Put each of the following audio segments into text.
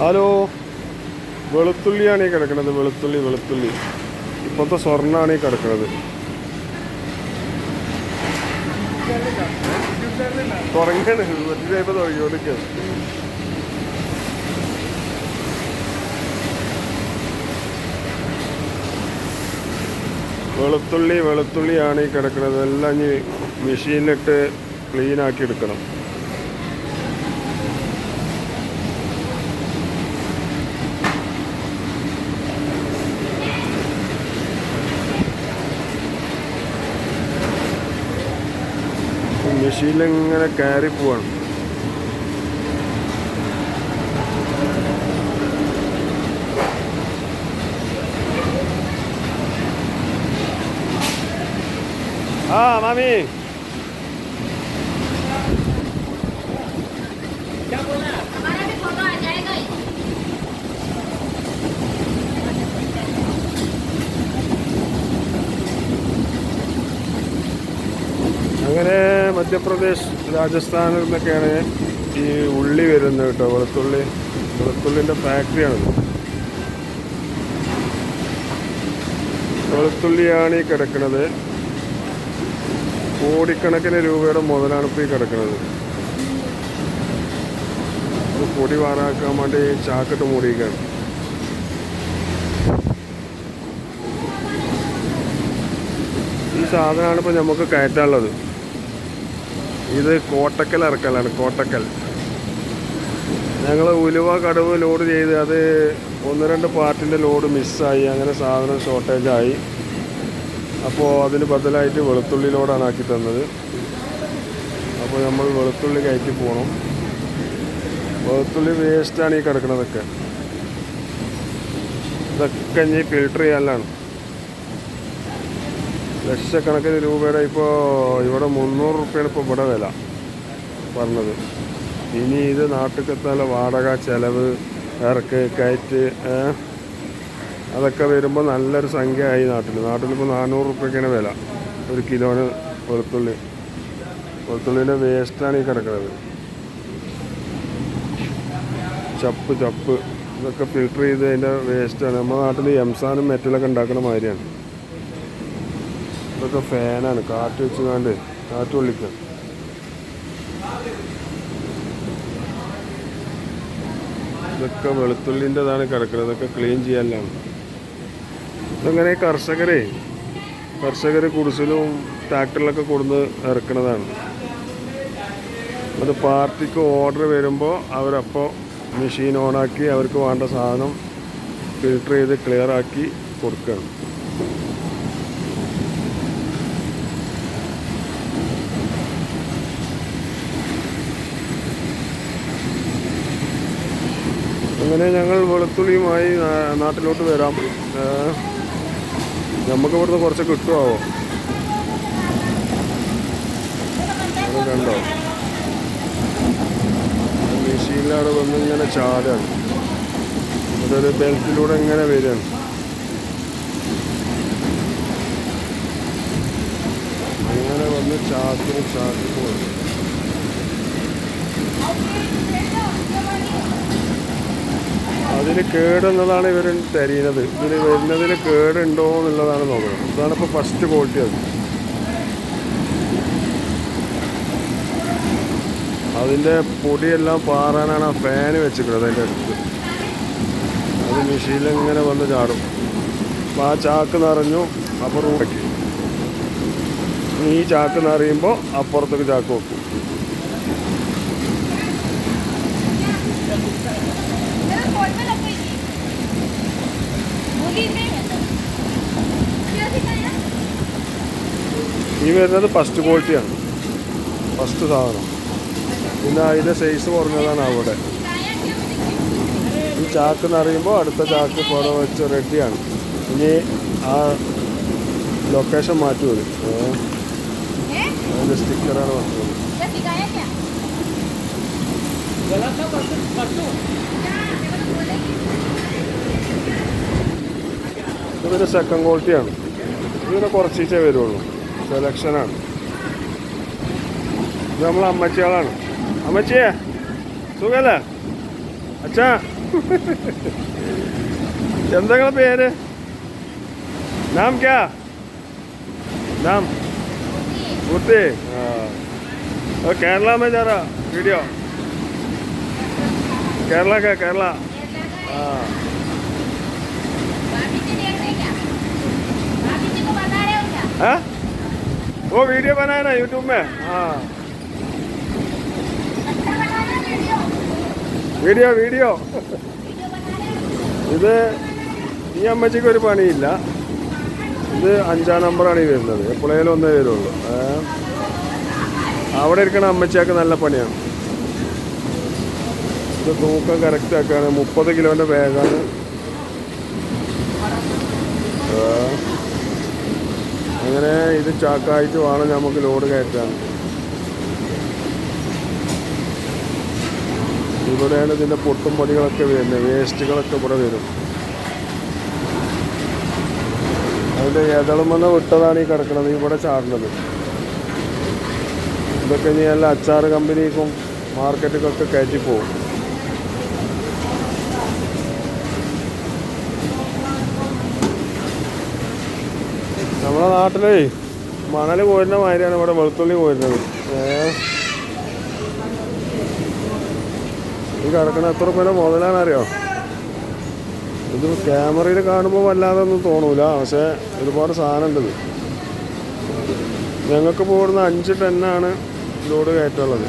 Hello. വെളുത്തുള്ളിയാണ് ഈ കിടക്കുന്നത് വെളുത്തുള്ളി വെളുത്തുള്ളി. ഇപ്പോഴത്തെ സ്വർണമാണ് ഈ കിടക്കുന്നത് വെളുത്തുള്ളി വെളുത്തുള്ളിയാണ് ഈ കിടക്കുന്നത് എല്ലാം ഇനി മെഷീനിലിട്ട് ക്ലീനാക്കി എടുക്കണം. ശശിയിലിങ്ങനെ കയറി പോവാണ്. ആ മാമി. അങ്ങനെ മധ്യപ്രദേശ് രാജസ്ഥാനിൽ നിന്നൊക്കെയാണ് ഈ ഉള്ളി വരുന്നത് കേട്ടോ. വെളുത്തുള്ളി വെളുത്തുള്ളിന്റെ ഫാക്ടറിയാണ് വെളുത്തുള്ളിയാണ് ഈ കിടക്കുന്നത്. കോടിക്കണക്കിന് രൂപയുടെ മുതലാണ് ഇപ്പോൾ ഈ കിടക്കുന്നത്. പൊടി വാറാക്കാൻ വേണ്ടി ചാക്കിട്ട് മൂടിയിരിക്കുകയാണ്. ഈ സാധനമാണ് ഇപ്പോൾ നമുക്ക് കയറ്റാനുള്ളത്. ഇത് കോട്ടക്കൽ ഇറക്കലാണ് കോട്ടക്കൽ. ഞങ്ങൾ ഉലുവ കടവ് ലോഡ് ചെയ്ത് അത് ഒന്ന് രണ്ട് പാർട്ടിന്റെ ലോഡ് മിസ്സായി അങ്ങനെ സാധനം ഷോർട്ടേജ് ആയി. അപ്പോൾ അതിന് ബദലായിട്ട് വെളുത്തുള്ളി ലോഡാണ് ആക്കി തന്നത്. അപ്പോൾ നമ്മൾ വെളുത്തുള്ളി കയറ്റി പോകണം വെളുത്തുള്ളി വേസ്റ്റാണ് ഈ കിടക്കുന്നതൊക്കെ ഇതൊക്കെ ഇനി ഫിൽട്ടർ ചെയ്യാനാണ് ലക്ഷക്കണക്കിന് രൂപയുടെ ഇപ്പോൾ ഇവിടെ മുന്നൂറ് റുപ്യാണ് ഇപ്പോൾ ഇവിടെ വില പറഞ്ഞത്. ഇനി ഇത് നാട്ടിലെത്താനുള്ള വാടക ചിലവ് ഇറക്ക് കയറ്റ്? അതൊക്കെ വരുമ്പോൾ നല്ലൊരു സംഖ്യ ആയി നാട്ടിൽ നാട്ടിലിപ്പോൾ നാനൂറ് റുപ്യക്കാണ് വില. ഒരു കിലോന് വെളുത്തുള്ളി. വെളുത്തുള്ളിന്റെ വേസ്റ്റാണ് ഈ കിടക്കുന്നത്. ചപ്പ് ചപ്പ്. ഇതൊക്കെ ഫിൽട്ടർ ചെയ്ത് അതിന്റെ വേസ്റ്റാണ് നമ്മുടെ നാട്ടിൽ എംസാനും മെറ്റലൊക്കെ ഉണ്ടാക്കുന്ന മാതിരിയാണ്. ഇതൊക്കെ ഫാനാണ്. കാറ്റ് വെച്ച് കണ്ട് കാറ്റ് കൊള്ളിക്കുക ഇതൊക്കെ വെളുത്തുള്ളിന്റെതാണ് കിടക്കുന്നത്. ഇതൊക്കെ ക്ലീൻ ചെയ്യാനാണ്. ഇതങ്ങനെ കർഷകരെ കർഷകർ കുടിസിലും ട്രാക്ടറിലൊക്കെ കൊടുന്ന് ഇറക്കുന്നതാണ്. അത് പാർട്ടിക്ക് ഓർഡർ വരുമ്പോൾ അവരപ്പോൾ മെഷീൻ ഓണാക്കി അവർക്ക് വേണ്ട സാധനം ഫിൽട്ടർ ചെയ്ത് ക്ലിയർ ആക്കി അങ്ങനെ ഞങ്ങൾ വെളുത്തുള്ളിയുമായി നാട്ടിലോട്ട് വരാം. നമുക്ക് ഇവിടുന്ന് കുറച്ച് കിട്ടുമോ അത് കണ്ടോ? മെഷീനിലവിടെ വന്ന് ഇങ്ങനെ ചാടാണ് അതൊരു ബെൽറ്റിലൂടെ ഇങ്ങനെ വരികയാണ് അങ്ങനെ വന്ന് ചാക്കിന് ചാക്കി പോകും അതിന് കേടെന്നതാണ് ഇവർ തരുന്നത് ഇതിന് വരുന്നതിന് കേടുണ്ടോ എന്നുള്ളതാണ് നോക്കുന്നത്. ഇതാണ് ഇപ്പോൾ ഫസ്റ്റ് ക്വാളിറ്റി അത്. അതിന്റെ പൊടിയെല്ലാം പാറാനാണ് ആ ഫാന് വെച്ചിട്ടുള്ളത് അതിന്റെ അടുത്ത്. അത് മെഷീനിലിങ്ങനെ വന്ന് ചാടും. അപ്പോൾ ആ ചാക്ക് നിറഞ്ഞു അപ്പോൾ റൂട്ടാക്കി ഈ ചാക്ക് നിറയുമ്പോൾ അപ്പുറത്തേക്ക് ചാക്ക് വെക്കും. ഈ വരുന്നത് ഫസ്റ്റ് ക്വാളിറ്റിയാണ് ഫസ്റ്റ് സാധനം പിന്നെ അതിൻ്റെ സൈസ് കുറഞ്ഞതാണ് അവിടെ दिखाया क्या मुझे? ഈ ചാക്ക് നിറയുമ്പോൾ അടുത്ത ചാക്ക് പുറ വെച്ച് റെഡിയാണ് ഇനി ആ ലൊക്കേഷൻ മാറ്റി വരും ഏ, हैं? അതിൻ്റെ സ്റ്റിക്കറാണ് വെക്കുന്നത് क्या दिखाया क्या? क्या? ഇതൊരു സെക്കൻഡ് ക്വാളിറ്റിയാണ് ഇതിന് കുറച്ചേ വരുള്ളൂ. സെലക്ഷനാണ് ഇത് നമ്മൾ അമ്മച്ചികളാണ്. അമ്മച്ചിയെ സുഖല്ലേ? അച്ഛാ. എന്തെങ്കിലും പേര്? നാം ക്യാ? നാം. കുത്തി കേരള മേജാറാ വീഡിയോ. കേരള കേരള. ആ. हो क्या हाँ वो वीडियो बनाया ना यूट्यूब में हाँ अच्छा बना रहे वीडियो വീഡിയോ വീഡിയോ वीडियो बना रहे हो ഇത് ഈ അമ്മച്ചിക്ക് ഒരു പണിയില്ല ഇത് അഞ്ചാം നമ്പറാണ് ഈ വരുന്നത് എപ്പോഴേലും ഒന്നേ വരുള്ളൂ ഏ? അവിടെ ഇരിക്കണ അമ്മച്ചിയൊക്കെ നല്ല പണിയാണ് ഇത് തൂക്കം കറക്റ്റ് ആക്കാണ് മുപ്പത് കിലോൻ്റെ ബാഗാണ് അങ്ങനെ ഇത് ചാക്കായിട്ട് വേണം നമുക്ക് ലോഡ് കയറ്റാൻ. ഇവിടെയാണ് ഇതിന്റെ പൊട്ടും പൊടികളൊക്കെ വരുന്നത്. വേസ്റ്റുകളൊക്കെ ഇവിടെ വരും. അതിന്റെ എതളുമെന്ന് വിട്ടതാണ് ഈ കിടക്കുന്നത്. ഇവിടെ ചാടുന്നത്. ഇതൊക്കെ ഇനി എല്ലാ അച്ചാർ കമ്പനിക്കും മാർക്കറ്റുകൾക്ക് കയറ്റി നമ്മുടെ നാട്ടിലേ മണൽ കോരുന്ന മാതിരിയാണ് ഇവിടെ വെളുത്തുള്ളി കോരുന്നത്. ഈ കിടക്കണ എത്ര പേരെ മുതലാണ് അറിയോ ഇത് ക്യാമറയിൽ കാണുമ്പോൾ വല്ലാതെ ഒന്നും തോന്നൂല. പക്ഷേ ഒരുപാട് സാധനം ഉണ്ട്. ഞങ്ങൾക്ക് പോകുന്ന അഞ്ച് ടെന്നാണ് ലോഡ് കയറ്റുള്ളത്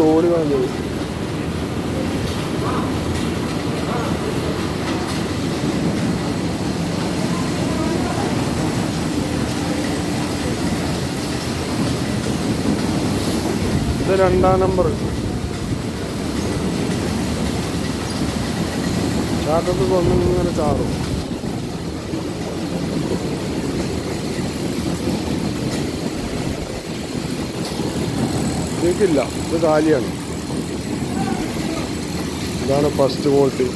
തോൽ കാണുന്നത് ഇത് രണ്ടാം നമ്പർ ചാട്ടത്ത് വന്നിങ്ങനെ ചാടും. ഇതില്ല ഇത് കാലിയാണ്. ഇതാണ് ഫസ്റ്റ് ക്വാളിറ്റി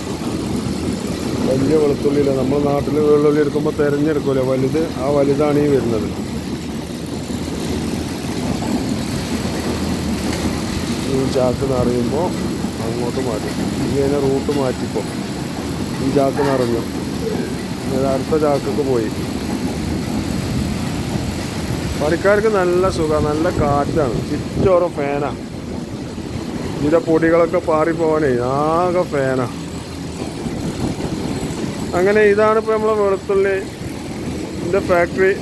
വലിയ വെളുത്തുള്ളിയില്ല നമ്മൾ നാട്ടിൽ വെള്ളുള്ളി എടുക്കുമ്പോൾ തിരഞ്ഞെടുക്കില്ല വലുത് ആ വലുതാണ് ഈ വരുന്നത്. ഈ ചാക്ക് നിറയുമ്പോൾ അങ്ങോട്ട് മാറ്റി. ഇങ്ങനെ റൂട്ട് മാറ്റിപ്പോൾ ഈ ചാക്ക് നിറഞ്ഞു. അടുത്ത ചാക്കൊക്കെ പോയി. പണിക്കാർക്ക് നല്ല സുഖം നല്ല കാറ്റാണ്. ചുറ്റോറും ഫാനാ. ഇതിന്റെ പൊടികളൊക്കെ പാറിപ്പോവാനേ ആകെ ഫാനാ. അങ്ങനെ ഇതാണ് ഇപ്പോൾ നമ്മളെ വെളുത്തുള്ളി ഇതിന്റെ ഫാക്ടറി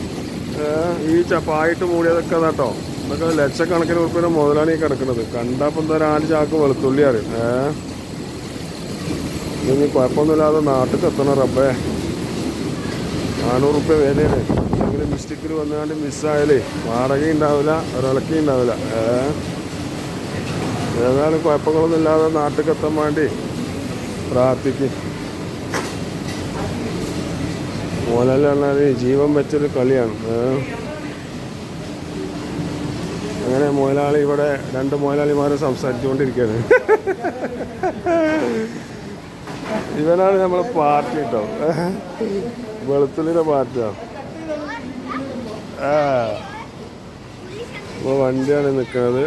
ഈ ചപ്പായിട്ട് മൂടിയതൊക്കെ കേട്ടോ ഇതൊക്കെ ലക്ഷക്കണക്കിന് ഉറുപ്പിയുടെ മുതലാണ് ഈ കിടക്കുന്നത്. കണ്ടപ്പോൾ എന്താ നാല് ചാക്ക് വെളുത്തുള്ളി അറിയും ഏഹ് ഇനി കുഴപ്പമൊന്നുമില്ലാതെ നാട്ടിൽ എത്തണം റബ്ബേ. നാനൂറ് റുപ്യ വിലയാണ്. എന്തെങ്കിലും മിസ്റ്റേക്കിൽ വന്നുകൊണ്ട് മിസ്സായാലേ വാടക ഉണ്ടാവില്ല ഒരിളക്കി ഉണ്ടാവില്ല. ഏതായാലും കുഴപ്പങ്ങളൊന്നും ഇല്ലാതെ നാട്ടിൽ എത്താൻ വേണ്ടി പ്രാർത്ഥിക്കും. മോഹൻലാൽ ജീവൻ വെച്ചൊരു കളിയാണ്. അങ്ങനെ മുതലാളി ഇവിടെ രണ്ട് മുതലാളിമാരെ സംസാരിച്ചുകൊണ്ടിരിക്കുകയാണ്. ഇവനാണ് നമ്മളെ പാർട്ടി കേട്ടോ വെളുത്തുള്ളിയുടെ പാർട്ടിയാണ് അപ്പോൾ വണ്ടിയാണ് നിൽക്കുന്നത്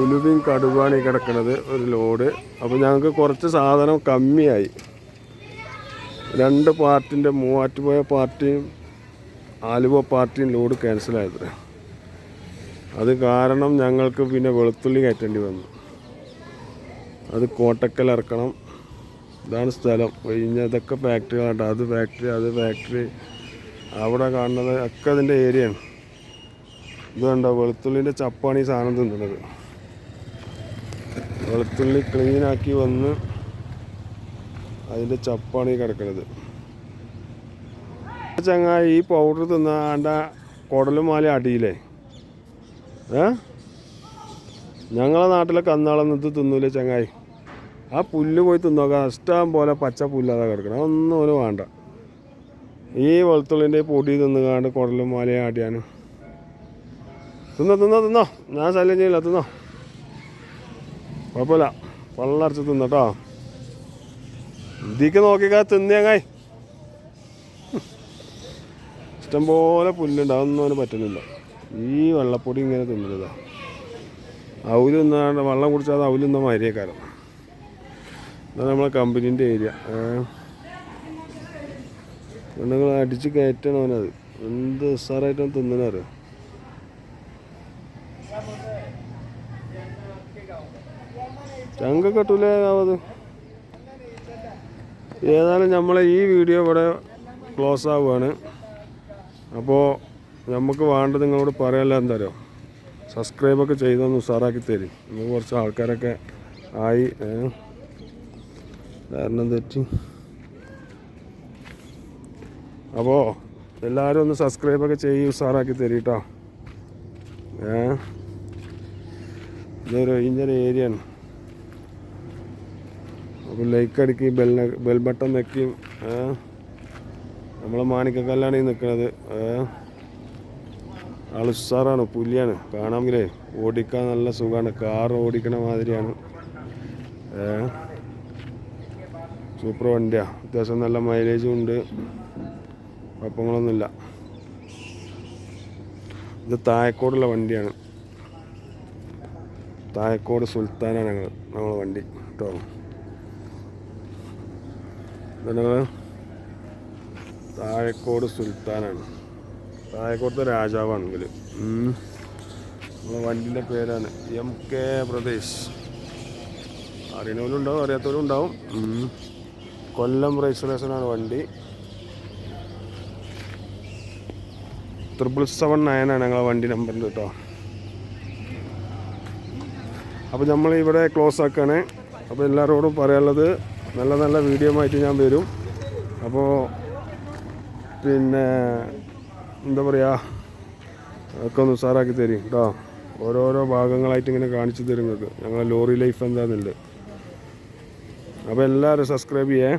ഉലുവിയും കടുവാണ് ഈ കിടക്കുന്നത് ഒരു ലോഡ്. അപ്പോൾ ഞങ്ങൾക്ക് കുറച്ച് സാധനം കമ്മിയായി. രണ്ട് പാർട്ടിന്റെ മൂവാറ്റുപോയ പാർട്ടിയും ആലുവ പാർട്ടിയും ലോഡ് ക്യാൻസലായത്. അത് കാരണം ഞങ്ങൾക്ക് പിന്നെ വെളുത്തുള്ളി കയറ്റേണ്ടി വന്നു. അത് കോട്ടക്കൽ ഇറക്കണം. ഇതാണ് സ്ഥലം. ഇതൊക്കെ ഫാക്ടറികളാട്ടോ അത് ഫാക്ടറി അത് ഫാക്ടറി അവിടെ കാണുന്നത് ഒക്കെ അതിന്റെ ഏരിയയാണ് ഇത് കണ്ടോ വെളുത്തുള്ളിന്റെ ചപ്പാണ് ഈ സാധനം തിന്നുന്നത്. വെളുത്തുള്ളി ക്ലീനാക്കി വന്ന് അതിന്റെ ചപ്പാണ് ഈ കിടക്കുന്നത്. ചങ്ങായി ഈ പൗഡർ തിന്നാണ്ട കുടലും മാല അടിയില്ലേ ഏ? ഞങ്ങളെ നാട്ടിലെ കന്നാളൊന്നും ഇത് തിന്നൂലേ ചങ്ങായി? ആ പുല്ല് പോയി തിന്നോക്കാം. ഇഷ്ടം പോലെ പച്ച പുല്ലാതെ കിടക്കണം. ഒന്നും ഒരു വേണ്ട. ഈ വെളുത്തുള്ളിന്റെ പൊടി തിന്നുകാണ്ട് കുടലും മാലയും ആടിയാണ് തിന്നോ തിന്നോ തിന്നോ. ഞാൻ ശല്യം ചെയ്യില്ല തിന്നോ. കുഴപ്പമില്ല. വെള്ളടച്ച് തിന്നട്ടോ ഇതിക്ക് നോക്കിക്കാ തിന്നേങ്ങായി ഇഷ്ടംപോലെ പുല്ലുണ്ട് അതൊന്നും അവന് പറ്റുന്നില്ല. ഈ വെള്ളപ്പൊടി ഇങ്ങനെ തിന്നരുതാ. അവൽ തിന്നാണ്ട് വെള്ളം കുടിച്ചാൽ അവൽ തിന്ന മാതിരിയേക്കാരം. ഇതാണ് നമ്മളെ കമ്പനീന്റെ ഏരിയ. പെണ്ണുങ്ങൾ അടിച്ച് കയറ്റണം അവനത്. എന്ത് ഉസാറായിട്ടാണ് തിന്നണറിയോ ചങ്ക കെട്ടൂലേ അത് ഏതായാലും നമ്മളെ ഈ വീഡിയോ ഇവിടെ ക്ലോസ് ആവുകയാണ്. അപ്പോൾ നമുക്ക് വേണ്ടത് നിങ്ങളോട് പറയാനുള്ള എന്താ അറിയോ? സബ്സ്ക്രൈബൊക്കെ ചെയ്തൊന്ന് ഉഷാറാക്കി തരും. കുറച്ച് ആൾക്കാരൊക്കെ ആയി? കാരണം തെറ്റി? അപ്പോൾ എല്ലാവരും ഒന്ന് സബ്സ്ക്രൈബൊക്കെ ചെയ്യും ഉഷാറാക്കി തരീട്ടോ. ഏ? ഇതൊരു ഇഞ്ചൊരു ഏരിയ അപ്പോൾ ലൈക്ക് അടിക്കി ബെൽ ബെൽ ബട്ടൺ നെക്കി നമ്മളെ മാണിക്കക്കല്ലാണ് ഈ നിൽക്കുന്നത് ആൾ ഉഷാറാണ് പുലിയാണ്. കാണാമെങ്കിലേ ഓടിക്കാൻ നല്ല സുഖമാണ് കാർ ഓടിക്കണ മാതിരിയാണ്. ഏ? സൂപ്പർ വണ്ടിയാണ് അത്യാവശ്യം നല്ല മൈലേജും ഉണ്ട്. കുഴപ്പങ്ങളൊന്നുമില്ല. ഇത് തായക്കോടുള്ള വണ്ടിയാണ്. തായക്കോട് സുൽത്താനാണ് ഞങ്ങൾ നമ്മളെ വണ്ടി കേട്ടോ. ഞങ്ങൾ തായക്കോട് സുൽത്താനാണ്. താഴക്കോടത്തെ രാജാവാണ് ഇവർ. നമ്മളെ വണ്ടിന്റെ പേരാണ് എം കെ പ്രദേശ് അറിയണവരും ഉണ്ടാവും അറിയാത്തവരും ഉണ്ടാവും. കൊല്ലം രജിസ്ട്രേഷനാണ് വണ്ടി. ട്രിപ്പിൾ സെവൻ നയനാണ് ഞങ്ങളെ വണ്ടി നമ്പർ കേട്ടോ അപ്പോൾ നമ്മൾ ഇവിടെ ക്ലോസ് ആക്കുകയാണ് അപ്പോൾ എല്ലാവരോടും പറയാനുള്ളത് നല്ല നല്ല വീഡിയോ ആയിട്ട് ഞാൻ വരും. അപ്പോൾ പിന്നെ എന്താ പറയുക ഒക്കെ ഒന്ന് ഉഷാറാക്കി തരും കേട്ടോ ഓരോരോ ഭാഗങ്ങളായിട്ട് ഇങ്ങനെ കാണിച്ചു തരും നിങ്ങൾക്ക്. ഞങ്ങളെ ലോറി ലൈഫ് എന്താണെന്നുണ്ട് അപ്പോൾ എല്ലാവരും സബ്സ്ക്രൈബ് ചെയ്യേ.